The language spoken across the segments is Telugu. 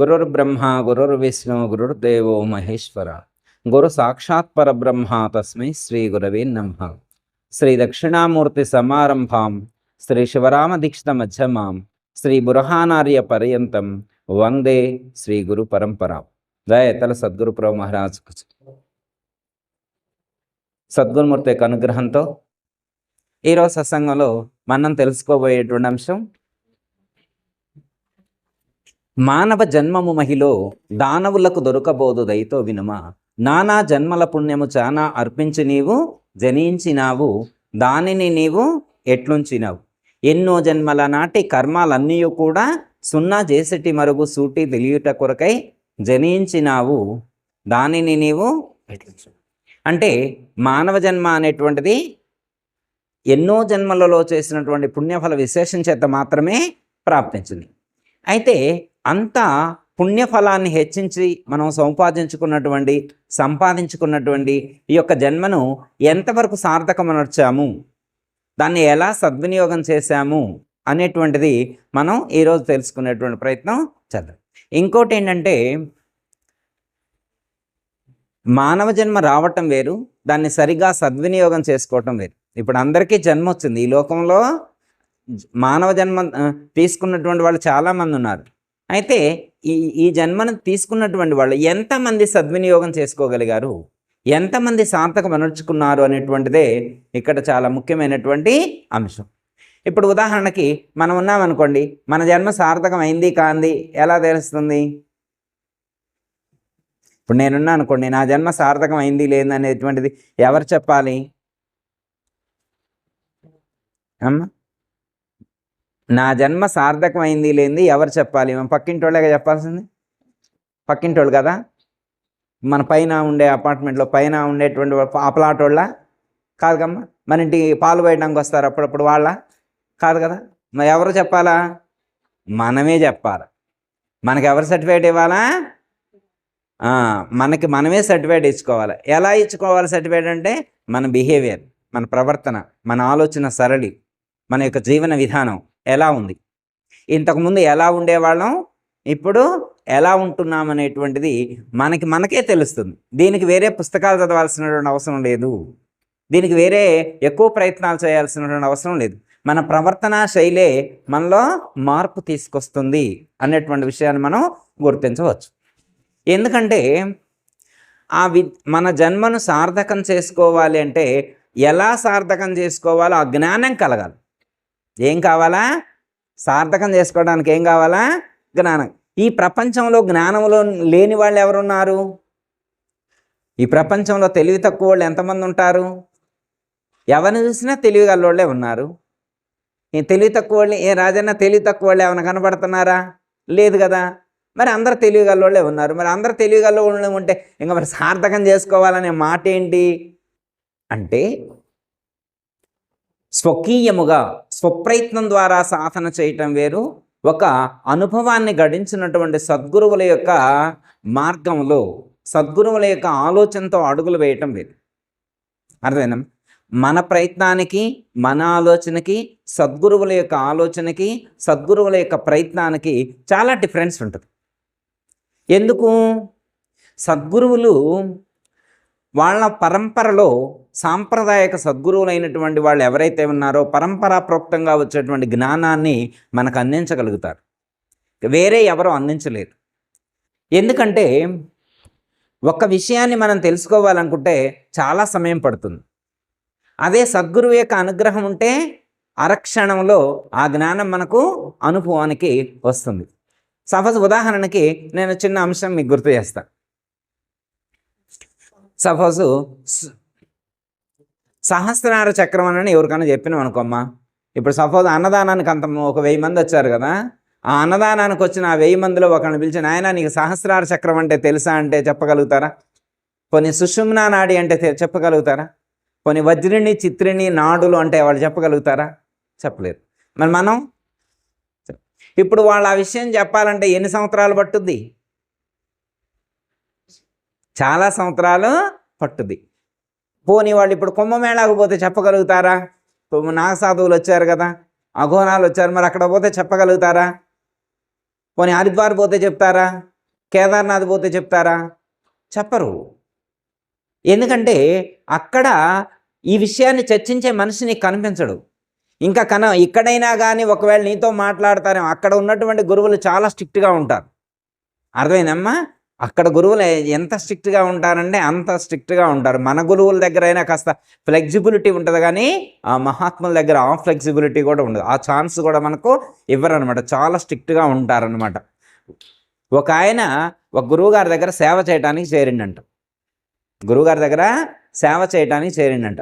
గురుర్బ్రహ్మ గురుర్విష్ణు గురుర్దేవో మహేశ్వర. గురు సాక్షాత్ పరబ్రహ్మ తస్మై శ్రీ గురవే నమ. శ్రీ దక్షిణామూర్తి సమారంభాం శ్రీ శివరామ దీక్షిత మధ్యమాం శ్రీ బురహానార్య పర్యంతం వందే శ్రీ గురు పరంపర. దయతల సద్గురు ప్రభు మహారాజ్. సద్గురుమూర్తి యొక్క అనుగ్రహంతో ఈరోజు సత్సంగంలో మనం తెలుసుకోబోయేటువంటి అంశం మానవ జన్మము మహిలో దానవులకు దొరకబోదు దయతో వినుమ. నానా జన్మల పుణ్యము చానా అర్పించి నీవు జనించినావు దానిని నీవు ఎట్లుంచినావు. ఎన్నో జన్మల నాటి కర్మాలన్నీ కూడా సున్నా చేసటి మరుగు సూటి తెలియుట కొరకై జనించినావు దానిని నీవు ఎట్లుంచు అంటే మానవ జన్మ అనేటువంటిది ఎన్నో జన్మలలో చేసినటువంటి పుణ్యఫల విశేషం చేత మాత్రమే ప్రాప్తించింది. అయితే అంత పుణ్యఫలాన్ని హెచ్చించి మనం సంపాదించుకున్నటువంటి సంపాదించుకున్నటువంటి ఈ యొక్క జన్మను ఎంతవరకు సార్థకమనర్చాము? దాన్ని ఎలా సద్వినియోగం చేశాము? అనేటువంటిది మనం ఈరోజు తెలుసుకునేటువంటి ప్రయత్నం చేద్దాం. ఇంకోటి ఏంటంటే మానవ జన్మ రావటం వేరు దాన్ని సరిగా సద్వినియోగం చేసుకోవటం వేరు. ఇప్పుడు అందరికీ జన్మ వచ్చింది ఈ లోకంలో మానవ జన్మ తీసుకున్నటువంటి వాళ్ళు చాలామంది ఉన్నారు. అయితే ఈ ఈ జన్మను తీసుకున్నటువంటి వాళ్ళు ఎంతమంది సద్వినియోగం చేసుకోగలిగారు? ఎంతమంది సార్థకం అనర్చుకున్నారు అనేటువంటిదే ఇక్కడ చాలా ముఖ్యమైనటువంటి అంశం. ఇప్పుడు ఉదాహరణకి మనం ఉన్నామనుకోండి మన జన్మ సార్థకం అయింది కాంది ఎలా తెలుస్తుంది? ఇప్పుడు నేనున్నా అనుకోండి నా జన్మ సార్థకం అయింది లేదనేటువంటిది ఎవరు చెప్పాలి? అమ్మా? నా జన్మ సార్థకమైంది లేనిది ఎవరు చెప్పాలి? మనం పక్కింటోళ్ళగా చెప్పాల్సింది. పక్కింటోళ్ళు కదా? మన పైన ఉండే అపార్ట్మెంట్లో పైన ఉండేటువంటి ఆ ప్లాట్ వాళ్ళ కాదు కమ్మా. మన ఇంటికి పాలు పోయడానికి వస్తారు అప్పుడప్పుడు వాళ్ళ? కాదు కదా? మరి ఎవరు చెప్పాలా? మనమే చెప్పాలి. మనకి ఎవరు సర్టిఫికేట్ ఇవ్వాలా? మనకి మనమే సర్టిఫికేట్ ఇచ్చుకోవాలి. ఎలా ఇచ్చుకోవాలి సర్టిఫికేట్ అంటే మన బిహేవియర్ మన ప్రవర్తన మన ఆలోచన సరళి మన యొక్క జీవన విధానం. ఎలా ఉంది? ఇంతకుముందు ఎలా ఉండేవాళ్ళం? ఇప్పుడు ఎలా ఉంటున్నాం అనేటువంటిది మనకి మనకే తెలుస్తుంది. దీనికి వేరే పుస్తకాలు చదవాల్సినటువంటి అవసరం లేదు. దీనికి వేరే ఎక్కువ ప్రయత్నాలు చేయాల్సినటువంటి అవసరం లేదు. మన ప్రవర్తన శైలే మనలో మార్పు తీసుకొస్తుంది అనేటువంటి విషయాన్ని మనం గుర్తించవచ్చు. ఎందుకంటే ఆ వి మన జన్మను సార్థకం చేసుకోవాలి అంటే ఎలా సార్థకం చేసుకోవాలో ఆ జ్ఞానం కలగాలి. ఏం కావాలా? సార్థకం చేసుకోవడానికి ఏం కావాలా? జ్ఞానం. ఈ ప్రపంచంలో జ్ఞానంలో లేని వాళ్ళు ఎవరున్నారు? ఈ ప్రపంచంలో తెలివి తక్కువ వాళ్ళు ఎంతమంది ఉంటారు? ఎవరిని చూసినా తెలివి గల్లోళ్ళే ఉన్నారు. ఈ తెలివి తక్కువ వాళ్ళు ఏ రాజన్న తెలివి తక్కువ వాళ్ళు ఏమైనా కనబడుతున్నారా? లేదు కదా. మరి అందరు తెలివి గల్లోళ్ళే ఉన్నారు. మరి అందరు తెలివి గల్లోళ్ళు ఉంటే ఇంకా మరి సార్థకం చేసుకోవాలనే మాట ఏంటి అంటే స్వకీయముగా స్వప్రయత్నం ద్వారా సాధన చేయటం వేరు. ఒక అనుభవాన్ని గడించినటువంటి సద్గురువుల యొక్క మార్గంలో సద్గురువుల యొక్క ఆలోచనతో అడుగులు వేయటం వేరు. అర్థమైనా మన ప్రయత్నానికి మన ఆలోచనకి సద్గురువుల యొక్క ఆలోచనకి సద్గురువుల యొక్క ప్రయత్నానికి చాలా డిఫరెన్స్ ఉంటుంది. ఎందుకు? సద్గురువులు వాళ్ళ పరంపరలో సాంప్రదాయక సద్గురువులైనటువంటి వాళ్ళు ఎవరైతే ఉన్నారో పరంపరాప్రోక్తంగా వచ్చేటువంటి జ్ఞానాన్ని మనకు అందించగలుగుతారు. వేరే ఎవరో అందించలేరు. ఎందుకంటే ఒక విషయాన్ని మనం తెలుసుకోవాలనుకుంటే చాలా సమయం పడుతుంది. అదే సద్గురువు యొక్క అనుగ్రహం ఉంటే అరక్షణంలో ఆ జ్ఞానం మనకు అనుభవానికి వస్తుంది. సపోజ్ ఉదాహరణకి నేను చిన్న అంశం మీకు గుర్తు చేస్తాను సపోజు స- సహస్రార చక్రం అని ఎవరికైనా చెప్పినాం అనుకోమ్మా ఇప్పుడు సపోజ్ అన్నదానానికి అంత ఒక వెయ్యి మంది వచ్చారు కదా. ఆ అన్నదానానికి వచ్చిన ఆ వెయ్యి మందిలో ఒకరిని పిలిచి నాయన నీకు సహస్రార చక్రం అంటే తెలుసా? అంటే చెప్పగలుగుతారా? కొన్ని సుషుమ్నా నాడి అంటే చెప్పగలుగుతారా? కొన్ని వజ్రిని చిత్రిని నాడులు అంటే వాళ్ళు చెప్పగలుగుతారా? చెప్పలేరు. మరి మనం? ఇప్పుడు వాళ్ళు ఆ విషయం చెప్పాలంటే ఎన్ని సంవత్సరాలు పట్టుద్ది? చాలా సంవత్సరాలు పట్టుద్ది. పోనీ వాళ్ళు ఇప్పుడు కుంభమేళాకు పోతే చెప్పగలుగుతారా? ఇప్పుడు నాగ సాధువులు వచ్చారు కదా అఘోరాలు వచ్చారు మరి అక్కడ పోతే చెప్పగలుగుతారా? పోనీ హరిద్వార్ పోతే చెప్తారా? కేదార్నాథ్ పోతే చెప్తారా? చెప్పరు. ఎందుకంటే అక్కడ ఈ విషయాన్ని చర్చించే మనిషి నీకు కనిపించడు. ఇంకా కన ఇక్కడైనా కానీ ఒకవేళ నీతో మాట్లాడతారేమో అక్కడ ఉన్నటువంటి గురువులు చాలా స్ట్రిక్ట్గా ఉంటారు. అర్థమైందమ్మా? అక్కడ గురువులు ఎంత స్ట్రిక్ట్గా ఉంటారంటే అంత స్ట్రిక్ట్గా ఉంటారు. మన గురువుల దగ్గర అయినా కాస్త ఫ్లెక్సిబిలిటీ ఉంటుంది కానీ ఆ మహాత్ముల దగ్గర ఆ ఫ్లెక్సిబిలిటీ కూడా ఉండదు. ఆ ఛాన్స్ కూడా మనకు ఇవ్వరు అనమాట చాలా స్ట్రిక్ట్గా ఉంటారనమాట ఒక ఆయన ఒక గురువుగారి దగ్గర సేవ చేయడానికి చేరిండంట. గురువుగారి దగ్గర సేవ చేయడానికి చేరిండంట.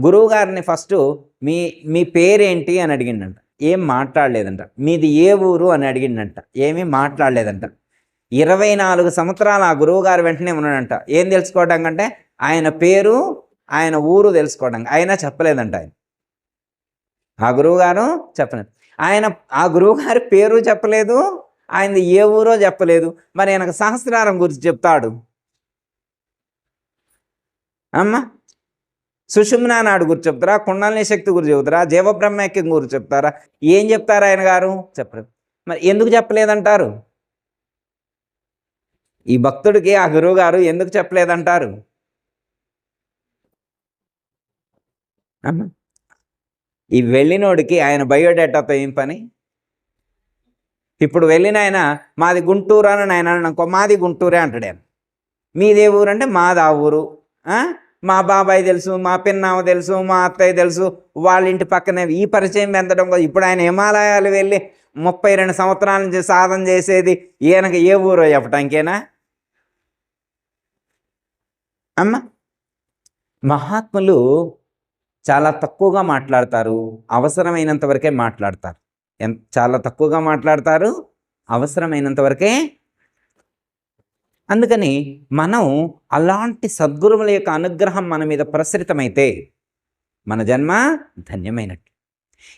గురువుగారిని ఫస్ట్ మీ మీ పేరేంటి అని అడిగిండంట. ఏం మాట్లాడలేదంట. మీది ఏ ఊరు అని అడిగిండంట. ఏమీ మాట్లాడలేదంట. ఇరవై నాలుగు సంవత్సరాలు ఆ గురువుగారు వెంటనే ఉన్నాడంట. ఏం తెలుసుకోవడం అంటే ఆయన పేరు ఆయన ఊరు తెలుసుకోవడం. ఆయన చెప్పలేదంట ఆయన. ఆ గురువుగారు చెప్పలేదు. ఆయన ఆ గురువుగారి పేరు చెప్పలేదు ఆయనది ఏ ఊరో చెప్పలేదు. మరి ఆయనకు సహస్రారం గురించి చెప్తాడు. అమ్మ సుషుమ్నా నాడు గురించి చెప్తారా? కుండలిని శక్తి గురించి చెబుతారా జీవబ్రహ్మక్యం గురించి చెప్తారా? ఏం చెప్తారా ఆయన గారు? చెప్పలేదు. మరి ఎందుకు చెప్పలేదంటారు? ఈ భక్తుడికి ఆ గురువు గారు ఎందుకు చెప్పలేదంటారు? ఈ వెళ్ళినోడికి ఆయన బయోడేటాతో ఏం పని? ఇప్పుడు వెళ్ళిన ఆయన మాది గుంటూరు అని ఆయన అనుకో మాది గుంటూరే అంటాడు ఆయన. మీదే ఊరు అంటే మాది ఆ? ఊరు మా బాబాయ్ తెలుసు మా పిన్నామ తెలుసు మా అత్తయ్య తెలుసు వాళ్ళ ఇంటి పక్కనే ఈ పరిచయం పెంచడం కోసం ఇప్పుడు ఆయన హిమాలయాలు వెళ్ళి ముప్పై రెండు సంవత్సరాల నుంచి సాధన చేసేది ఈయనకి ఏ ఊరో చెప్పటానికేనా? అమ్మ. మహాత్ములు చాలా తక్కువగా మాట్లాడతారు అవసరమైనంత వరకే మాట్లాడతారు. ఎంత చాలా తక్కువగా మాట్లాడతారు అవసరమైనంత వరకే. అందుకని మనం అలాంటి సద్గురువుల యొక్క అనుగ్రహం మన మీద ప్రసరితమైతే మన జన్మ ధన్యమైనట్టు.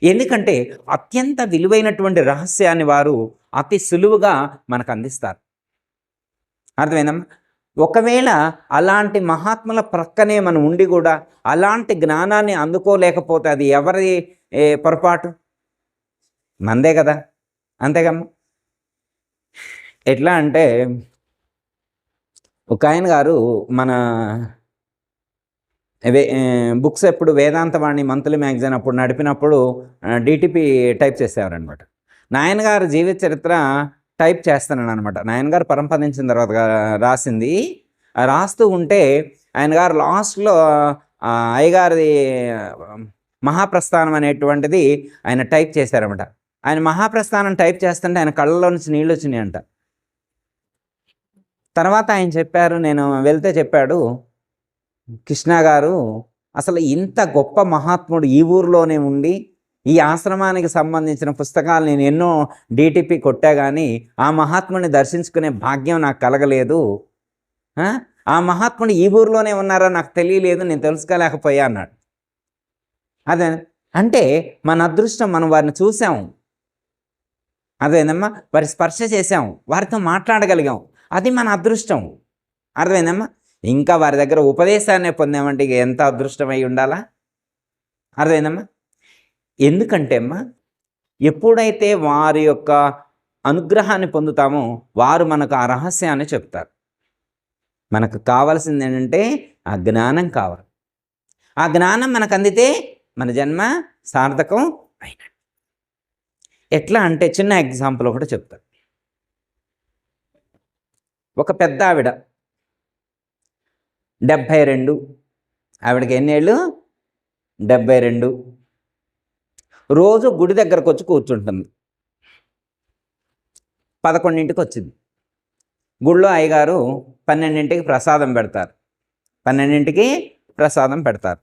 ఎందుకంటే అత్యంత విలువైనటువంటి రహస్యాన్ని వారు అతి సులువుగా మనకు అందిస్తారు. అర్థమైందమ్మా? ఒకవేళ అలాంటి మహాత్ముల ప్రక్కనే మనం ఉండి కూడా అలాంటి జ్ఞానాన్ని అందుకోలేకపోతే అది ఎవరి పొరపాటు? మందే కదా. అంతేగమ్మా ఎట్లా అంటే ఒక ఆయన గారు మన వే- బుక్స్ ఎప్పుడు వేదాంతవాణి మంత్లీ మ్యాగజైన్ అప్పుడు నడిపినప్పుడు డిటిపి టైప్ చేసేవారనమాట నాయన గారు జీవిత చరిత్ర టైప్ చేస్తున్నాను అనమాట నాయన గారు పరంపదించిన తర్వాత రాసింది. రాస్తూ ఉంటే ఆయన గారు లాస్ట్లో అయ్యగారిది మహాప్రస్థానం అనేటువంటిది ఆయన టైప్ చేశారనమాట ఆయన మహాప్రస్థానం టైప్ చేస్తుంటే ఆయన కళ్ళలో నుంచి నీళ్ళు వచ్చినాయంట తర్వాత ఆయన చెప్పారు నేను వెళ్తే చెప్పాడు కృష్ణ గారు అసలు ఇంత గొప్ప మహాత్ముడు ఈ ఊరిలోనే ఉండి ఈ ఆశ్రమానికి సంబంధించిన పుస్తకాలు నేను ఎన్నో డిటిపి కొట్టా కానీ ఆ మహాత్ముని దర్శించుకునే భాగ్యం నాకు కలగలేదు. ఆ? మహాత్ముడు ఈ ఊరిలోనే ఉన్నారా నాకు తెలియలేదు నేను తెలుసుకోలేకపోయా అన్నాడు. అదే అంటే మన అదృష్టం మనం వారిని చూసాము అదేనమ్మా? వారి స్పర్శ చేసాము వారితో మాట్లాడగలిగాం. అది మన అదృష్టం. అర్థమైందమ్మా? ఇంకా వారి దగ్గర ఉపదేశాన్ని పొందామంటే ఇక ఎంత అదృష్టమై ఉండాలా? అర్థమైందమ్మా? ఎందుకంటే అమ్మా ఎప్పుడైతే వారి యొక్క అనుగ్రహాన్ని పొందుతామో వారు మనకు ఆ రహస్యాన్ని చెప్తారు. మనకు కావాల్సింది ఏంటంటే ఆ జ్ఞానం కావాలి. ఆ జ్ఞానం మనకు అందితే మన జన్మ సార్థకం అయినట్టు. ఎట్లా అంటే చిన్న ఎగ్జాంపుల్ ఒకటి చెప్తాను ఒక పెద్ద ఆవిడ డెబ్భై రెండు ఆవిడకి ఎన్నేళ్ళు డెబ్భై రెండు. రోజు గుడి దగ్గరకు వచ్చి కూర్చుంటుంది. పదకొండింటికి వచ్చింది. గుడిలో అయ్యగారు పన్నెండింటికి ప్రసాదం పెడతారు. పన్నెండింటికి ప్రసాదం పెడతారు.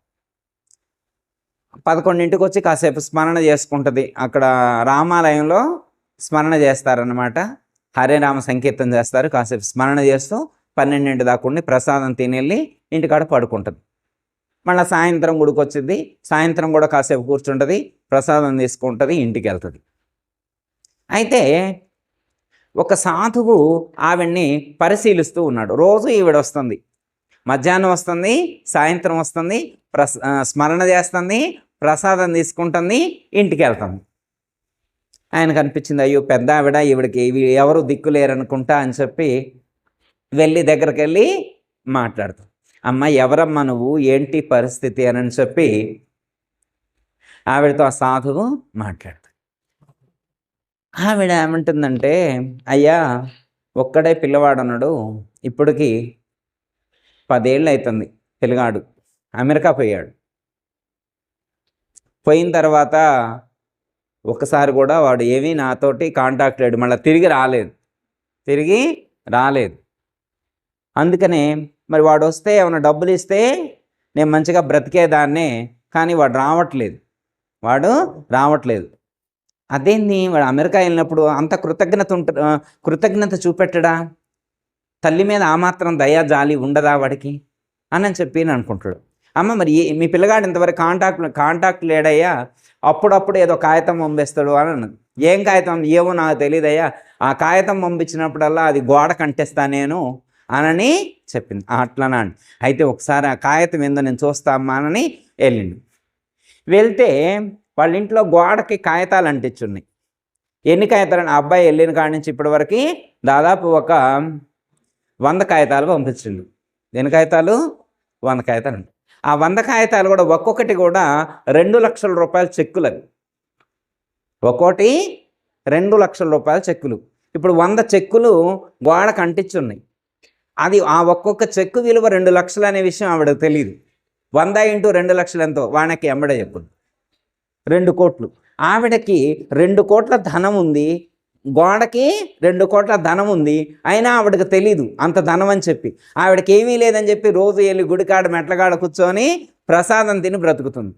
పదకొండింటికి వచ్చి కాసేపు స్మరణ చేసుకుంటుంది. అక్కడ రామాలయంలో స్మరణ చేస్తారనమాట హరే రామ సంకీర్తన చేస్తారు. కాసేపు స్మరణ చేస్తూ పన్నెండింటి దాకా ఉండి ప్రసాదం తినేళ్ళి ఇంటికాడ పడుకుంటుంది. మళ్ళీ సాయంత్రం గుడికి వచ్చింది సాయంత్రం కూడా కాసేపు కూర్చుంటుంది. ప్రసాదం తీసుకుంటుంది ఇంటికి వెళ్తుంది అయితే ఒక సాధువు ఆవిడ్ని పరిశీలిస్తూ ఉన్నాడు. రోజు ఈవిడ వస్తుంది మధ్యాహ్నం వస్తుంది సాయంత్రం వస్తుంది ప్రస స్మరణ చేస్తుంది ప్రసాదం తీసుకుంటుంది ఇంటికి వెళ్తుంది ఆయనకు అనిపించింది అయ్యో పెద్ద ఆవిడ ఈవిడికి ఇవి ఎవరు దిక్కులేరనుకుంటా అని చెప్పి వెళ్ళి దగ్గరికి వెళ్ళి మాట్లాడుతాం అమ్మ ఎవరమ్మా నువ్వు? ఏంటి పరిస్థితి అని చెప్పి ఆవిడతో ఆ సాధువు మాట్లాడతాడు ఆవిడ ఏమంటుందంటే అయ్యా ఒక్కడే పిల్లవాడు అన్నాడు ఇప్పటికి పదేళ్ళు అవుతుంది పిల్లగాడు. అమెరికా పోయాడు. పోయిన తర్వాత ఒకసారి కూడా వాడు ఏమీ నాతోటి కాంటాక్ట్ లేడు. మళ్ళీ తిరిగి రాలేదు. తిరిగి రాలేదు. అందుకనే మరి వాడు వస్తే ఏమైనా డబ్బులు ఇస్తే నేను మంచిగా బ్రతికేదాన్నే కానీ వాడు రావట్లేదు. వాడు రావట్లేదు. అదేంది? వాడు అమెరికా వెళ్ళినప్పుడు అంత కృతజ్ఞత ఉంట కృతజ్ఞత చూపెట్టడా? తల్లి మీద ఆ మాత్రం దయా జాలి ఉండదా వాడికి? అని అని చెప్పి నేను అనుకుంటాడు. అమ్మ మరి ఏ మీ పిల్లగాడు ఇంతవరకు కాంటాక్ట్ కాంటాక్ట్ లేడయ్యా అప్పుడప్పుడు ఏదో కాగితం పంపిస్తాడు అని అన్నది. ఏం కాగితం? ఏమో నాకు తెలియదయ్యా ఆ కాగితం పంపించినప్పుడల్లా అది గోడ కంటేస్తా నేను. అనని చెప్పింది. "ఆ, అట్లనా అయితే ఒకసారి ఆ కాగితం ఏందో నేను చూస్తామా అనని వెళ్ళిండు. వెళ్తే వాళ్ళ ఇంట్లో గోడకి కాగితాలు అంటించున్నాయి. ఎన్ని కాగితాలు? ఆ అబ్బాయి వెళ్ళిన కాడి నుంచి ఇప్పటివరకు దాదాపు ఒక వంద కాగితాలు పంపించిండు. ఎన్ని కాగితాలు? వంద కాగితాలు ఆ వంద కాగితాలు కూడా ఒక్కొక్కటి కూడా రెండు లక్షల రూపాయల చెక్కులు అవి. ఒక్కోటి రెండు లక్షల రూపాయల చెక్కులు. ఇప్పుడు వంద చెక్కులు గోడకు అంటించున్నాయి. అది ఆ ఒక్కొక్క చెక్కు విలువ రెండు లక్షలు అనే విషయం ఆవిడకు తెలియదు వంద ఇంటూ రెండు లక్షలు ఎంతో? వానకి ఎంబడే చెప్పులు రెండు కోట్లు. ఆవిడకి రెండు కోట్ల ధనం ఉంది. గోడకి రెండు కోట్ల ధనం ఉంది. అయినా ఆవిడకి తెలీదు. అంత ధనం అని చెప్పి. ఆవిడకి ఏమీ లేదని చెప్పి రోజు వెళ్ళి గుడికాడ మెట్లకాడ కూర్చొని ప్రసాదం తిని బ్రతుకుతుంది.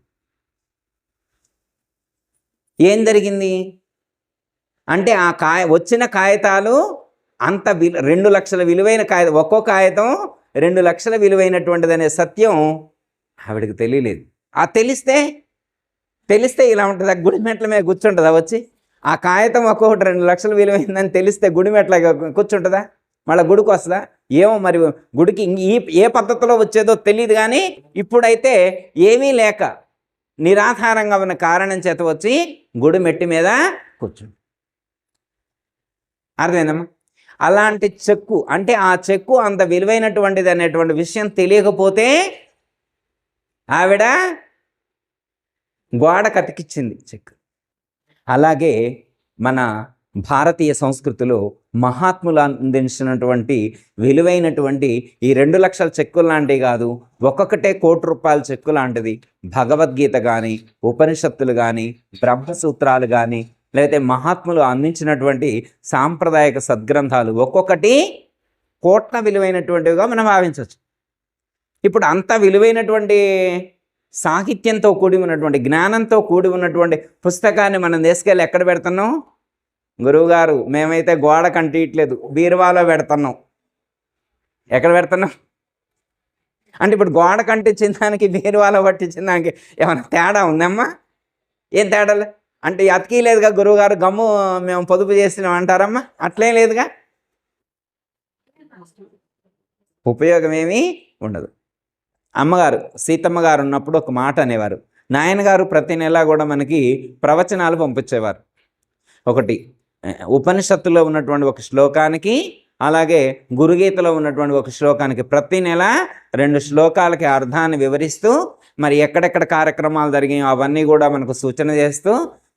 ఏం జరిగింది? అంటే ఆ కాయ వచ్చిన కాగితాలు అంత విలు రెండు లక్షల విలువైన కాగితం ఒక్కో కాగితం రెండు లక్షల విలువైనటువంటిది అనే సత్యం ఆవిడకి తెలియలేదు. ఆ తెలిస్తే తెలిస్తే ఇలా ఉంటుందా? గుడి మెట్ల మీద కూర్చుంటుందా వచ్చి? ఆ కాగితం ఒక్కొక్కటి రెండు లక్షలు విలువైందని తెలిస్తే గుడి మెట్ల కూర్చుంటుందా? మళ్ళీ గుడికి వస్తుందా? ఏమో మరి గుడికి ఈ ఏ పద్ధతిలో వచ్చేదో తెలియదు కానీ ఇప్పుడైతే ఏమీ లేక నిరాధారంగా ఉన్న కారణం చేత వచ్చి గుడి మెట్టి మీద కూర్చుంది. అర్థమైందమ్మా? అలాంటి చెక్కు అంటే ఆ చెక్కు అంత విలువైనటువంటిది అనేటువంటి విషయం తెలియకపోతే ఆవిడ గోడ కతికిచ్చింది చెక్. అలాగే మన భారతీయ సంస్కృతిలో మహాత్ములు అందించినటువంటి విలువైనటువంటి ఈ రెండు లక్షల చెక్కులు లాంటివి కాదు ఒక్కొక్కటే కోటి రూపాయల చెక్కు లాంటిది. భగవద్గీత కానీ ఉపనిషత్తులు కానీ బ్రహ్మసూత్రాలు కానీ లేకపోతే మహాత్ములు అందించినటువంటి సాంప్రదాయక సద్గ్రంథాలు ఒక్కొక్కటి కోట్ల విలువైనటువంటివిగా మనం భావించవచ్చు. ఇప్పుడు అంత విలువైనటువంటి సాహిత్యంతో కూడి ఉన్నటువంటి జ్ఞానంతో కూడి ఉన్నటువంటి పుస్తకాన్ని మనం తీసుకెళ్ళి ఎక్కడ పెడుతున్నాం? గురువుగారు మేమైతే గోడ కంటియట్లేదు బీరువాలో పెడుతున్నాం. ఎక్కడ పెడుతున్నాం? అంటే ఇప్పుడు గోడ కంటించిన దానికి బీరువాలో పట్టించిన దానికి ఏమైనా తేడా ఉందమ్మా? ఏం తేడాలే? అంటే అతికీ లేదుగా గురువుగారు గమ్ము మేము పొదుపు చేసినాం అంటారమ్మా? అట్లేం లేదుగా? ఉపయోగం ఏమీ ఉండదు. అమ్మగారు సీతమ్మ గారు ఉన్నప్పుడు ఒక మాట అనేవారు. నాయనగారు ప్రతి నెల కూడా మనకి ప్రవచనాలు పంపించేవారు. ఒకటి ఉపనిషత్తులో ఉన్నటువంటి ఒక శ్లోకానికి అలాగే గురుగీతలో ఉన్నటువంటి ఒక శ్లోకానికి ప్రతి నెల రెండు శ్లోకాలకి అర్థాన్ని వివరిస్తూ మరి ఎక్కడెక్కడ కార్యక్రమాలు జరిగాయో అవన్నీ కూడా మనకు సూచన చేస్తూ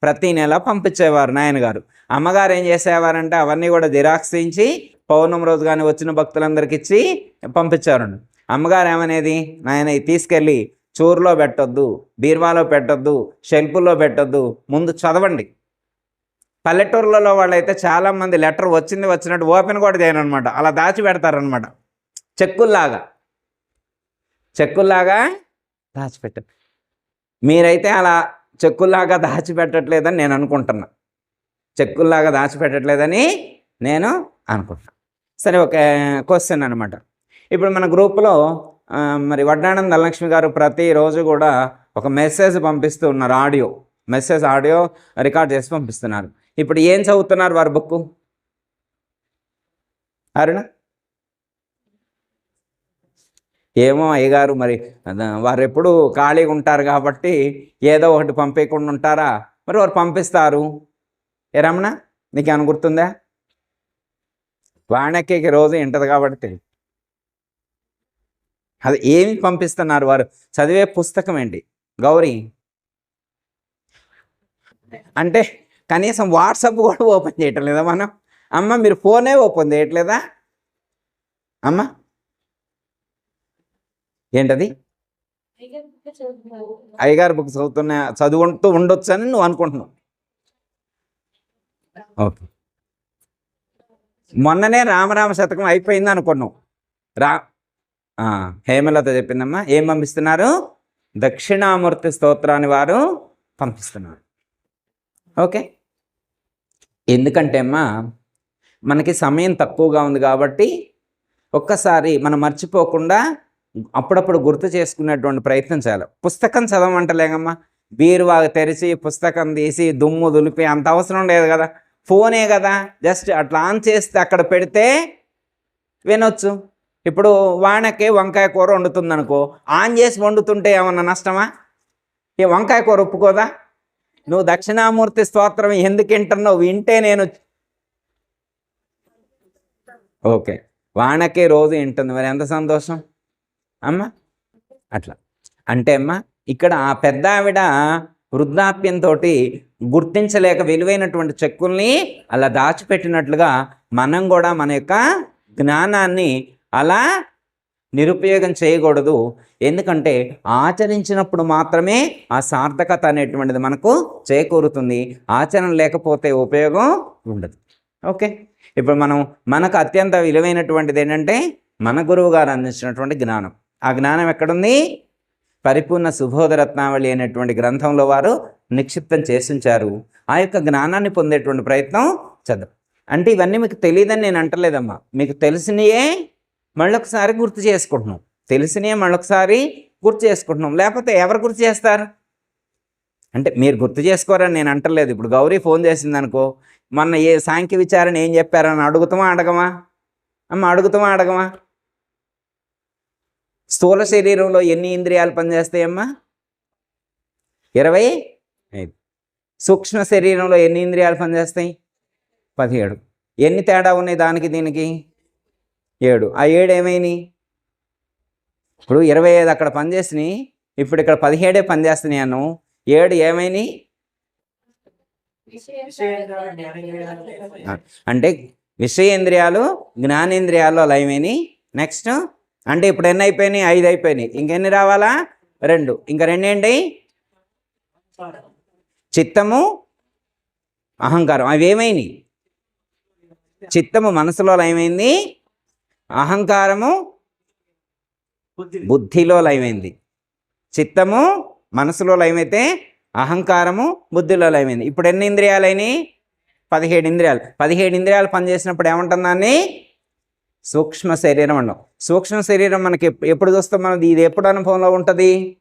ప్రతి నెల పంపించేవారు నాయనగారు. అమ్మగారు ఏం చేసేవారంటే అవన్నీ కూడా జిరాక్స్ తీయించి పౌర్ణమి రోజు కానీ వచ్చిన భక్తులందరికి ఇచ్చి పంపించారండి అమ్మగారు ఏమనేది? నాయన తీసుకెళ్ళి చూరులో పెట్టొద్దు బీర్వాలో పెట్టొద్దు షెల్పుల్లో పెట్టొద్దు ముందు చదవండి. పల్లెటూర్లలో వాళ్ళైతే చాలామంది లెటర్ వచ్చింది వచ్చినట్టు ఓపెన్ కూడా చేయను అనమాట అలా దాచి పెడతారనమాట చెక్కుల్లాగా. చెక్కుల్లాగా దాచిపెట్టారు. మీరైతే అలా చెక్కుల్లాగా దాచిపెట్టట్లేదని నేను అనుకుంటున్నా. చెక్కుల్లాగా దాచిపెట్టట్లేదని నేను అనుకుంటున్నా. సరే ఒక క్వశ్చన్ అనమాట ఇప్పుడు మన గ్రూప్లో మరి వడ్డానం ధనలక్ష్మి గారు ప్రతిరోజు కూడా ఒక మెసేజ్ పంపిస్తూ ఉన్నారు ఆడియో. మెసేజ్ ఆడియో రికార్డ్ చేసి పంపిస్తున్నారు. ఇప్పుడు ఏం చదువుతున్నారు వారి బుక్ అరుణ? ఏమో అయ్యగారు మరి వారు ఎప్పుడు ఖాళీగా ఉంటారు కాబట్టి ఏదో ఒకటి పంపించకుండా ఉంటారా మరి వారు పంపిస్తారు. ఏ రమణ నీకు ఏమైనా గుర్తుందా? వాణక్యకి రోజు ఇంటది కాబట్టి. అది ఏమి పంపిస్తున్నారు వారు? చదివే పుస్తకం ఏంటి గౌరీ. అంటే కనీసం వాట్సాప్ కూడా ఓపెన్ చేయటం లేదా మనం? అమ్మ మీరు ఫోనే ఓపెన్ చేయట్లేదా? అమ్మ. ఏంటది? అయ్యగారు బుక్ చదువుతున్న చదువుకుంటూ ఉండొచ్చు అని నువ్వు అనుకుంటున్నావు. ఓకే. మొన్ననే రామరామ శతకం అయిపోయింది అనుకున్నావు. రా హేమలత చెప్పిందమ్మా ఏం పంపిస్తున్నారు? దక్షిణామూర్తి స్తోత్రాన్ని వారు పంపిస్తున్నారు. ఓకే. ఎందుకంటే అమ్మా మనకి సమయం తక్కువగా ఉంది కాబట్టి ఒక్కసారి మనం మర్చిపోకుండా అప్పుడప్పుడు గుర్తు చేసుకునేటువంటి ప్రయత్నం చేయాలి. పుస్తకం చదవమంటలేగమ్మా బీరువా తెరిచి పుస్తకం తీసి దుమ్ము దులిపి అంత అవసరం లేదు కదా. ఫోనే కదా. జస్ట్ అట్లా ఆన్ చేస్తే అక్కడ పెడితే వినొచ్చు. ఇప్పుడు వానకి వంకాయ కూర వండుతుంది అనుకో ఆన్ చేసి వండుతుంటే ఏమన్నా నష్టమా? ఈ వంకాయ కూర ఒప్పుకోదా? నువ్వు దక్షిణామూర్తి స్తోత్రం ఎందుకు వింటున్నావు? వింటే నేను ఓకే. వానకి రోజు వింటుంది. మరి ఎంత సంతోషం? అమ్మ? అట్లా. అంటే అమ్మ ఇక్కడ ఆ పెద్ద ఆవిడ వృద్ధాప్యంతో గుర్తించలేక విలువైనటువంటి చెక్కుల్ని అలా దాచిపెట్టినట్లుగా మనం కూడా మన యొక్క జ్ఞానాన్ని అలా నిరుపయోగం చేయకూడదు. ఎందుకంటే ఆచరించినప్పుడు మాత్రమే ఆ సార్థకత అనేటువంటిది మనకు చేకూరుతుంది. ఆచరణ లేకపోతే ఉపయోగం ఉండదు. ఓకే? ఇప్పుడు మనం మనకు అత్యంత విలువైనటువంటిది ఏంటంటే మన గురువు గారు అందించినటువంటి జ్ఞానం. ఆ జ్ఞానం ఎక్కడుంది? పరిపూర్ణ సుబోధరత్నావళి అనేటువంటి గ్రంథంలో వారు నిక్షిప్తం చేసించారు. ఆ యొక్క జ్ఞానాన్ని పొందేటువంటి ప్రయత్నం చేద్దాం. అంటే ఇవన్నీ మీకు తెలియదని నేను అంటలేదమ్మా. మీకు తెలిసినయే మళ్ళొకసారి గుర్తు చేసుకుంటున్నాం. తెలిసినయే మళ్ళొకసారి గుర్తు చేసుకుంటున్నాం. లేకపోతే ఎవరు గుర్తు చేస్తారు? అంటే మీరు గుర్తు చేసుకోరని నేను అంటలేదు. ఇప్పుడు గౌరీ ఫోన్ చేసింది అనుకో మొన్న ఏ సాంఖ్య విచారణ ఏం చెప్పారని అడుగుతామా అడగమా? అమ్మ అడుగుతామా అడగమా? స్థూల శరీరంలో ఎన్ని ఇంద్రియాలు పనిచేస్తాయమ్మా ఇరవై ఐదు. సూక్ష్మ శరీరంలో ఎన్ని ఇంద్రియాలు పనిచేస్తాయి? పదిహేడు. ఎన్ని తేడా ఉన్నాయి దానికి దీనికి? ఏడు. ఆ ఏడు ఏమైనాయి? ఇప్పుడు ఇరవై ఐదు అక్కడ పనిచేసినాయి. ఇప్పుడు ఇక్కడ పదిహేడే పనిచేస్తున్నాయి ఏడు ఏమైనాయి? అంటే విషయేంద్రియాలు జ్ఞానేంద్రియాలు లయమైనాయి నెక్స్ట్ అంటే ఇప్పుడు ఎన్ని అయిపోయినాయి? ఐదు అయిపోయినాయి. ఇంకెన్ని రావాలా? రెండు. ఇంకా రెండు ఏంటి చిత్తము అహంకారం. అవి ఏమైనాయి? చిత్తము మనసులో లయమైంది అహంకారము బుద్ధిలో లయమైంది చిత్తము మనసులో లయమైతే అహంకారము బుద్ధిలో లయమైంది ఇప్పుడు ఎన్ని ఇంద్రియాలు అయినాయి? పదిహేడు ఇంద్రియాలు. పదిహేడు ఇంద్రియాలు పనిచేసినప్పుడు ఏమంటుంది దాన్ని? సూక్ష్మ శరీరం అన్నాం సూక్ష్మ శరీరం మనకి ఎప్పుడు చూస్తాం మనం? ఇది ఎప్పుడు అనుభవంలో ఉంటుంది?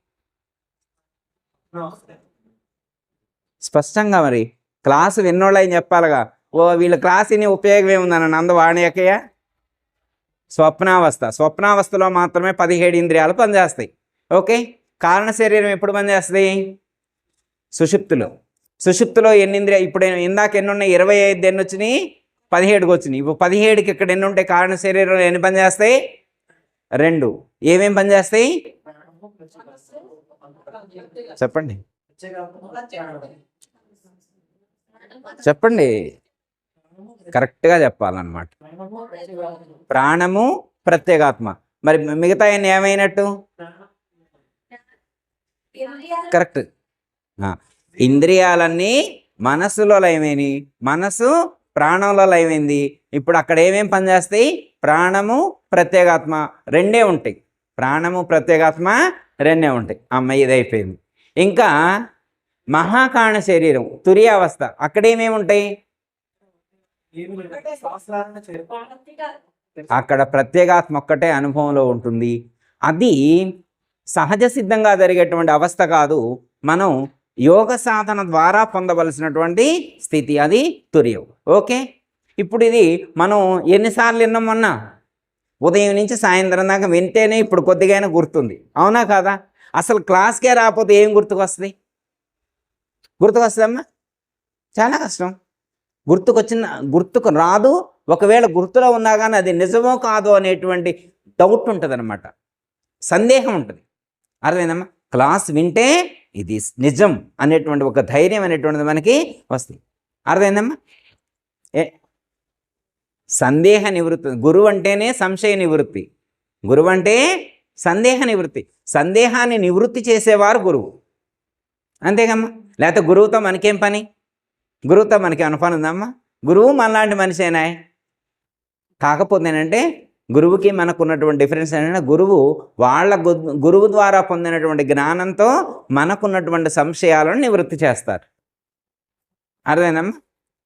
స్పష్టంగా మరి. క్లాసు విన్నోళ్ళు అని చెప్పాలిగా? ఓ వీళ్ళ క్లాస్ విని ఉపయోగం ఏముందన్న నంద వాణియకయ్య స్వప్నావస్థ. స్వప్నావస్థలో మాత్రమే పదిహేడు ఇంద్రియాలు పనిచేస్తాయి. ఓకే? కారణ శరీరం ఎప్పుడు పనిచేస్తుంది? సుషుప్తులు. సుషుప్తులో ఎన్ని ఇంద్రియ ఇప్పుడు ఇందాక ఎన్ని ఉన్నాయి ఇరవై ఐదు ఎన్ని వచ్చినాయి పదిహేడుకి వచ్చినాయి. ఇప్పుడు పదిహేడుకి ఇక్కడ ఎన్ని ఉంటాయి? కారణ శరీరంలో ఎన్ని పనిచేస్తాయి రెండు. ఏమేం పనిచేస్తాయి చెప్పండి. చెప్పండి. కరెక్ట్గా చెప్పాలన్నమాట. ప్రాణము ప్రత్యేగాత్మ. మరి మిగతా ఎన్ని ఏమైనట్టు? కరెక్ట్. ఇంద్రియాలన్నీ మనస్సులో లయమైనవి మనసు ప్రాణంలో లయమైంది ఇప్పుడు అక్కడ ఏమేం పనిచేస్తాయి ప్రాణము ప్రత్యేగాత్మ రెండే ఉంటాయి. ప్రాణము ప్రత్యేగాత్మ రెండే ఉంటాయి. అమ్మ ఇది అయిపోయింది ఇంకా మహాకాణ శరీరం తురియావస్థ అక్కడ ఏమేమి ఉంటాయి? అక్కడ ప్రత్యేగాత్మ ఒక్కటే అనుభవంలో ఉంటుంది. అది సహజ సిద్ధంగా జరిగేటువంటి అవస్థ కాదు. మనం యోగ సాధన ద్వారా పొందవలసినటువంటి స్థితి అది తుర్యం ఓకే? ఇప్పుడు ఇది మనం ఎన్నిసార్లు విన్నాం మొన్న? ఉదయం నుంచి సాయంత్రం దాకా వింటేనే ఇప్పుడు కొద్దిగానే గుర్తుంది. అవునా కాదా? అసలు క్లాస్కే రాకపోతే ఏం గుర్తుకొస్తుంది? గుర్తుకొస్తుందమ్మా? చాలా కష్టం. గుర్తుకొచ్చిన గుర్తుకు రాదు. ఒకవేళ గుర్తులో ఉన్నా కానీ అది నిజమో కాదో అనేటువంటి డౌట్ ఉంటుంది సందేహం ఉంటుంది. అర్థమైందమ్మా? క్లాస్ వింటే ఇది నిజం అనేటువంటి ఒక ధైర్యం అనేటువంటిది మనకి వస్తుంది. అర్థమైందమ్మా? ఏ సందేహ నివృత్తి గురువు అంటేనే సంశయ నివృత్తి. గురువు అంటే సందేహ నివృత్తి. సందేహాన్ని నివృత్తి చేసేవారు గురువు. అంతేగమ్మా లేకపోతే గురువుతో మనకేం పని? గురువుతో మనకి అనుపని ఉందమ్మా? గురువు మనలాంటి మనిషేనా కాకపోతే ఏంటంటే గురువుకి మనకు ఉన్నటువంటి డిఫరెన్స్ ఏంటంటే గురువు వాళ్ళ గు- గురువు ద్వారా పొందినటువంటి జ్ఞానంతో మనకున్నటువంటి సంశయాలను నివృత్తి చేస్తారు. అర్థమేనమ్మా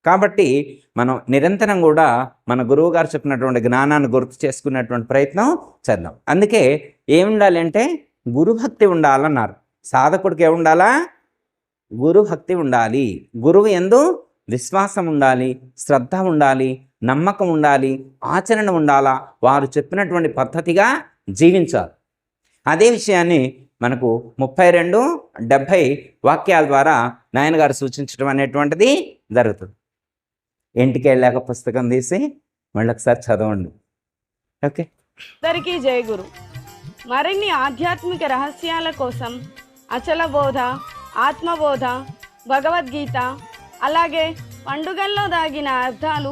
కాబట్టి మనం నిరంతరం కూడా మన గురువు గారు చెప్పినటువంటి జ్ఞానాన్ని గుర్తు చేసుకునేటువంటి ప్రయత్నం చేద్దాం. అందుకే ఏముండాలి అంటే గురుభక్తి ఉండాలన్నారు. సాధకుడికి ఏముండాలా గురుభక్తి ఉండాలి. గురువు ఎందు విశ్వాసం ఉండాలి శ్రద్ధ ఉండాలి నమ్మకం ఉండాలి ఆచరణ ఉండాలా వారు చెప్పినటువంటి పద్ధతిగా జీవించాలి. అదే విషయాన్ని మనకు ముప్పై రెండు డెబ్భై వాక్యాల ద్వారా నాయనగారు సూచించడం అనేటువంటిది జరుగుతుంది. ఇంటికి వెళ్ళాక పుస్తకం తీసి మళ్ళీ ఒకసారి చదవండి. ఓకే? అందరికీ జయగురు మరిన్ని ఆధ్యాత్మిక రహస్యాల కోసం అచల బోధ ఆత్మబోధ భగవద్గీత అలాగే పండుగల్లో దాగిన అర్థాలు